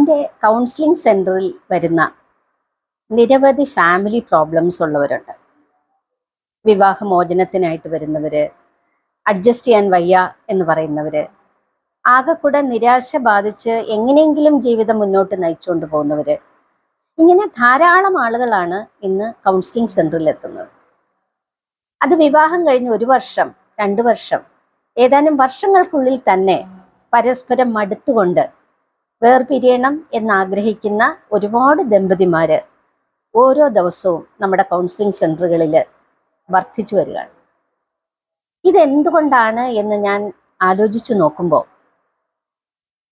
എന്റെ കൗൺസിലിംഗ് സെന്ററിൽ വരുന്ന നിരവധി ഫാമിലി പ്രോബ്ലംസ് ഉള്ളവരുണ്ട്. വിവാഹമോചനത്തിനായിട്ട് വരുന്നവർ അഡ്ജസ്റ്റ് ചെയ്യാൻ വയ്യ എന്ന് പറയുന്നവർ ആകെക്കൂടെ നിരാശ ബാധിച്ച് എങ്ങനെയെങ്കിലും ജീവിതം മുന്നോട്ട് നയിച്ചുകൊണ്ട് പോകുന്നവർ ഇങ്ങനെ ധാരാളം ആളുകളാണ് ഇന്ന് കൗൺസിലിംഗ് സെന്ററിൽ എത്തുന്നത്. അത് വിവാഹം കഴിഞ്ഞ് ഒരു വർഷം രണ്ട് വർഷം ഏതാനും വർഷങ്ങൾക്കുള്ളിൽ തന്നെ പരസ്പരം മടുത്തുകൊണ്ട് വേർപിരിയണം എന്നാഗ്രഹിക്കുന്ന ഒരുപാട് ദമ്പതിമാര് ഓരോ ദിവസവും നമ്മുടെ കൗൺസിലിംഗ് സെന്ററുകളിൽ വർദ്ധിച്ചു വരികയാണ്. ഇതെന്തുകൊണ്ടാണ് എന്ന് ഞാൻ ആലോചിച്ചു നോക്കുമ്പോൾ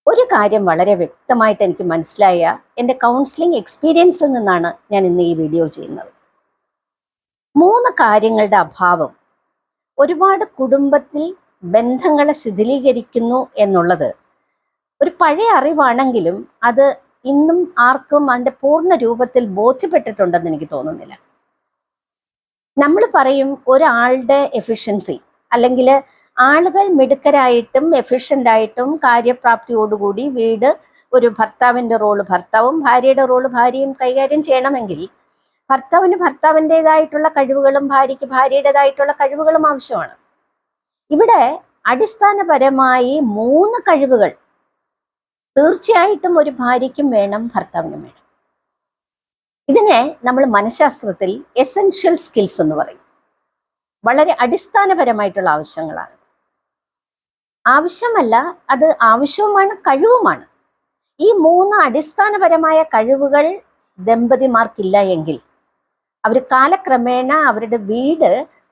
ഒരു കാര്യം വളരെ വ്യക്തമായിട്ട് എനിക്ക് മനസ്സിലായ എന്റെ കൗൺസിലിംഗ് എക്സ്പീരിയൻസിൽ നിന്നാണ് ഞാൻ ഇന്ന് ഈ വീഡിയോ ചെയ്യുന്നത്. മൂന്ന് കാര്യങ്ങളുടെ അഭാവം ഒരുപാട് കുടുംബത്തിൽ ബന്ധങ്ങളെ ശിഥിലീകരിക്കുന്നു എന്നുള്ളത് ഒരു പഴയ അറിവാണെങ്കിലും അത് ഇന്നും ആർക്കും അതിന്റെ പൂർണ രൂപത്തിൽ ബോധ്യപ്പെട്ടിട്ടുണ്ടെന്ന് എനിക്ക് തോന്നുന്നില്ല. നമ്മൾ പറയും ഒരാളുടെ എഫിഷ്യൻസി അല്ലെങ്കിൽ ആളുകൾ മിടുക്കരായിട്ടും എഫിഷ്യന്റായിട്ടും കാര്യപ്രാപ്തിയോടുകൂടി വീട് ഒരു ഭർത്താവിന്റെ റോൾ ഭർത്താവും ഭാര്യയുടെ റോൾ ഭാര്യയും കൈകാര്യം ചെയ്യണമെങ്കിൽ ഭർത്താവിന് ഭർത്താവിന്റെതായിട്ടുള്ള കഴിവുകളും ഭാര്യയ്ക്ക് ഭാര്യയുടേതായിട്ടുള്ള കഴിവുകളും ആവശ്യമാണ്. ഇവിടെ അടിസ്ഥാനപരമായി മൂന്ന് കഴിവുകൾ തീർച്ചയായിട്ടും ഒരു ഭാര്യയ്ക്കും വേണം ഭർത്താവിനും വേണം. ഇതിനെ നമ്മൾ മനഃശാസ്ത്രത്തിൽ എസെൻഷ്യൽ സ്കിൽസ് എന്ന് പറയും. വളരെ അടിസ്ഥാനപരമായിട്ടുള്ള ആവശ്യങ്ങളാണ്. ആവശ്യമല്ല അത് ആവശ്യവുമാണ് കഴിവുമാണ്. ഈ മൂന്ന് അടിസ്ഥാനപരമായ കഴിവുകൾ ദമ്പതിമാർക്കില്ല എങ്കിൽ അവർ കാലക്രമേണ അവരുടെ വീട്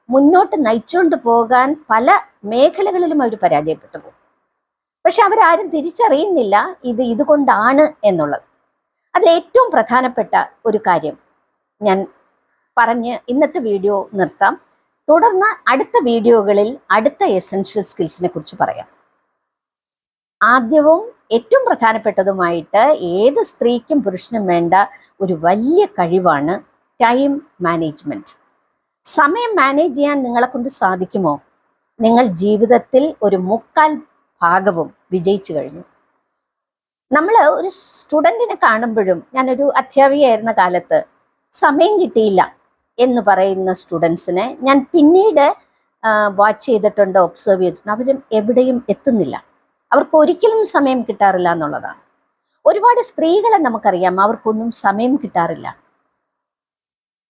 മുന്നോട്ട് നയിച്ചുകൊണ്ട് പോകാൻ പല മേഖലകളിലും അവർ പരാജയപ്പെട്ടു പോകും. പക്ഷെ അവരാരും തിരിച്ചറിയുന്നില്ല ഇത് ഇതുകൊണ്ടാണ് എന്നുള്ളത്. അതിലേറ്റവും പ്രധാനപ്പെട്ട ഒരു കാര്യം ഞാൻ പറഞ്ഞ് ഇന്നത്തെ വീഡിയോ നിർത്താം. തുടർന്ന് അടുത്ത വീഡിയോകളിൽ അടുത്ത എസെൻഷ്യൽ സ്കിൽസിനെ കുറിച്ച് പറയാം. ആദ്യവും ഏറ്റവും പ്രധാനപ്പെട്ടതുമായിട്ട് ഏത് സ്ത്രീക്കും പുരുഷനും വേണ്ട ഒരു വലിയ കഴിവാണ് ടൈം മാനേജ്മെന്റ് സമയം മാനേജ് ചെയ്യാൻ നിങ്ങളെ കൊണ്ട് സാധിക്കുമോ? നിങ്ങൾ ജീവിതത്തിൽ ഒരു മുക്കാൽ ഭാഗവും വിജയിച്ചു കഴിഞ്ഞു. നമ്മൾ ഒരു സ്റ്റുഡന്റിനെ കാണുമ്പോഴും ഞാനൊരു അധ്യാപികയായിരുന്ന കാലത്ത് സമയം കിട്ടിയില്ല എന്ന് പറയുന്ന സ്റ്റുഡൻസിനെ ഞാൻ പിന്നീട് വാച്ച് ചെയ്തിട്ടുണ്ട് ഒബ്സർവ് ചെയ്തിട്ടുണ്ട്. അവരും എവിടെയും എത്തുന്നില്ല. അവർക്ക് ഒരിക്കലും സമയം കിട്ടാറില്ല എന്നുള്ളതാണ്. ഒരുപാട് സ്ത്രീകളെ നമുക്കറിയാം അവർക്കൊന്നും സമയം കിട്ടാറില്ല.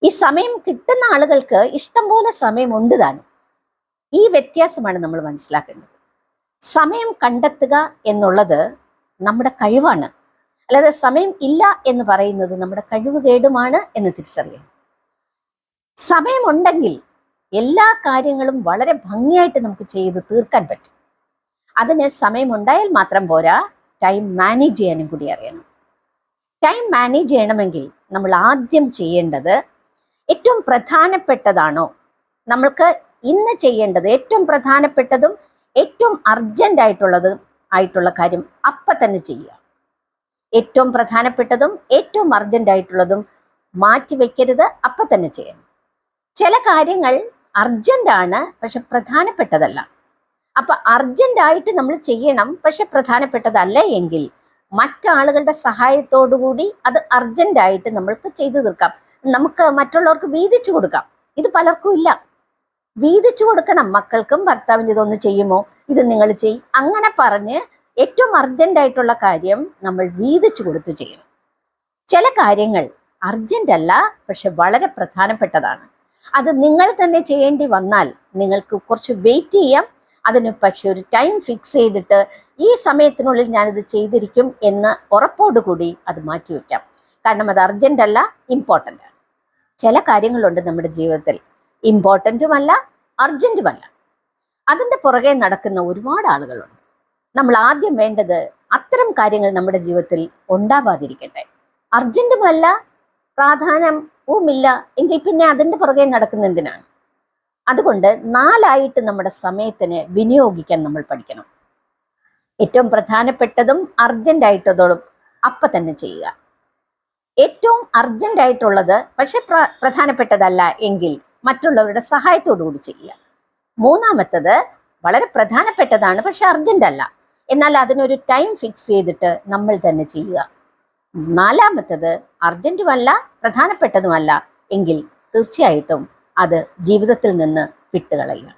ഈ സമയം കിട്ടുന്ന ആളുകൾക്ക് ഇഷ്ടംപോലെ സമയമുണ്ട് താനും. ഈ വ്യത്യാസമാണ് നമ്മൾ മനസ്സിലാക്കേണ്ടത്. സമയം കണ്ടെത്തുക എന്നുള്ളത് നമ്മുടെ കഴിവാണ്. അല്ലാതെ സമയം ഇല്ല എന്ന് പറയുന്നത് നമ്മുടെ കഴിവ് കേടുമാണ് എന്ന് തിരിച്ചറിയണം. സമയമുണ്ടെങ്കിൽ എല്ലാ കാര്യങ്ങളും വളരെ ഭംഗിയായിട്ട് നമുക്ക് ചെയ്ത് തീർക്കാൻ പറ്റും. അതിന് സമയമുണ്ടായാൽ മാത്രം പോരാ ടൈം മാനേജ് ചെയ്യാനും കൂടി അറിയണം. ടൈം മാനേജ് ചെയ്യണമെങ്കിൽ നമ്മൾ ആദ്യം ചെയ്യേണ്ടത് ഏറ്റവും പ്രധാനപ്പെട്ടതാണോ? നമ്മൾക്ക് ഇന്ന് ചെയ്യേണ്ടത് ഏറ്റവും പ്രധാനപ്പെട്ടതും ഏറ്റവും അർജന്റ് ആയിട്ടുള്ളത് ആയിട്ടുള്ള കാര്യം അപ്പം തന്നെ ചെയ്യുക. ഏറ്റവും പ്രധാനപ്പെട്ടതും ഏറ്റവും അർജന്റ് ആയിട്ടുള്ളതും മാറ്റി വെക്കരുത് അപ്പം തന്നെ ചെയ്യണം. ചില കാര്യങ്ങൾ അർജന്റ് ആണ് പക്ഷെ പ്രധാനപ്പെട്ടതല്ല. അപ്പം അർജന്റ് ആയിട്ട് നമ്മൾ ചെയ്യണം പക്ഷെ പ്രധാനപ്പെട്ടതല്ല എങ്കിൽ മറ്റാളുകളുടെ സഹായത്തോടുകൂടി അത് അർജന്റ് ആയിട്ട് നമ്മൾക്ക് ചെയ്തു തീർക്കാം. നമുക്ക് മറ്റുള്ളവർക്ക് വീതിച്ചു കൊടുക്കാം. ഇത് പലർക്കും ഇല്ല. വീതിച്ചു കൊടുക്കണം. മക്കൾക്കും ഭർത്താവിന്റെ ഇതൊന്ന് ചെയ്യുമോ? ഇത് നിങ്ങൾ ചെയ്. അങ്ങനെ പറഞ്ഞ് ഏറ്റവും അർജന്റ് ആയിട്ടുള്ള കാര്യം നമ്മൾ വീതിച്ചു കൊടുത്ത് ചെയ്യണം. ചില കാര്യങ്ങൾ അർജന്റ് അല്ല പക്ഷെ വളരെ പ്രധാനപ്പെട്ടതാണ്. അത് നിങ്ങൾ തന്നെ ചെയ്യേണ്ടി വന്നാൽ നിങ്ങൾക്ക് കുറച്ച് വെയിറ്റ് ചെയ്യാം. അതിന് പക്ഷെ ഒരു ടൈം ഫിക്സ് ചെയ്തിട്ട് ഈ സമയത്തിനുള്ളിൽ ഞാനിത് ചെയ്തിരിക്കും എന്ന് ഉറപ്പോടുകൂടി അത് മാറ്റിവെക്കാം. കാരണം അത് അർജന്റ് അല്ല ഇമ്പോർട്ടന്റ് ആണ്. ചില കാര്യങ്ങളുണ്ട് നമ്മുടെ ജീവിതത്തിൽ. ഇമ്പോർട്ടന്റുമല്ല അർജന്റുമല്ല അതിന്റെ പുറകെ നടക്കുന്ന ഒരുപാട് ആളുകളുണ്ട്. നമ്മൾ ആദ്യം വേണ്ടത് അത്തരം കാര്യങ്ങൾ നമ്മുടെ ജീവിതത്തിൽ ഉണ്ടാവാതിരിക്കട്ടെ. അർജന്റുമല്ല പ്രാധാന്യവുമില്ല എങ്കിൽ പിന്നെ അതിന്റെ പുറകെ നടക്കുന്ന എന്തിനാണ്? അതുകൊണ്ട് നാലായിട്ട് നമ്മുടെ സമയത്തിന് വിനിയോഗിക്കാൻ നമ്മൾ പഠിക്കണം. ഏറ്റവും പ്രധാനപ്പെട്ടതും അർജന്റ് ആയിട്ടതോടും അപ്പം തന്നെ ചെയ്യുക. ഏറ്റവും അർജന്റ് ആയിട്ടുള്ളത് പക്ഷെ പ്ര- പ്രധാനപ്പെട്ടതല്ല എങ്കിൽ മറ്റുള്ളവരുടെ സഹായത്തോടു കൂടി ചെയ്യുക. മൂന്നാമത്തത് വളരെ പ്രധാനപ്പെട്ടതാണ് പക്ഷെ അർജന്റ് അല്ല. എന്നാൽ അതിനൊരു ടൈം ഫിക്സ് ചെയ്തിട്ട് നമ്മൾ തന്നെ ചെയ്യുക. നാലാമത്തത് അർജന്റുമല്ല പ്രധാനപ്പെട്ടതുമല്ല എങ്കിൽ തീർച്ചയായിട്ടും അത് ജീവിതത്തിൽ നിന്ന് വിട്ടുകളയുക.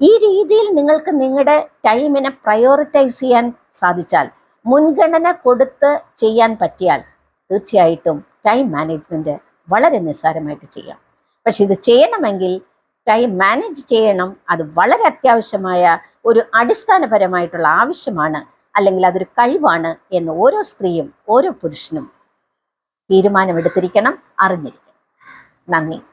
ഈ രീതിയിൽ നിങ്ങൾക്ക് നിങ്ങളുടെ ടൈമിനെ പ്രയോറിറ്റൈസ് ചെയ്യാൻ സാധിച്ചാൽ മുൻഗണന കൊടുത്ത് ചെയ്യാൻ പറ്റിയാൽ തീർച്ചയായിട്ടും ടൈം മാനേജ്മെന്റ് വളരെ നിസ്സാരമായിട്ട് ചെയ്യാം. പക്ഷെ ഇത് ചെയ്യണമെങ്കിൽ ടൈം മാനേജ് ചെയ്യണം. അത് വളരെ അത്യാവശ്യമായ ഒരു അടിസ്ഥാനപരമായിട്ടുള്ള ആവശ്യമാണ്. അല്ലെങ്കിൽ അതൊരു കഴിവാണ് എന്ന് ഓരോ സ്ത്രീയും ഓരോ പുരുഷനും തീരുമാനമെടുത്തിരിക്കണം അറിഞ്ഞിരിക്കണം. നന്ദി.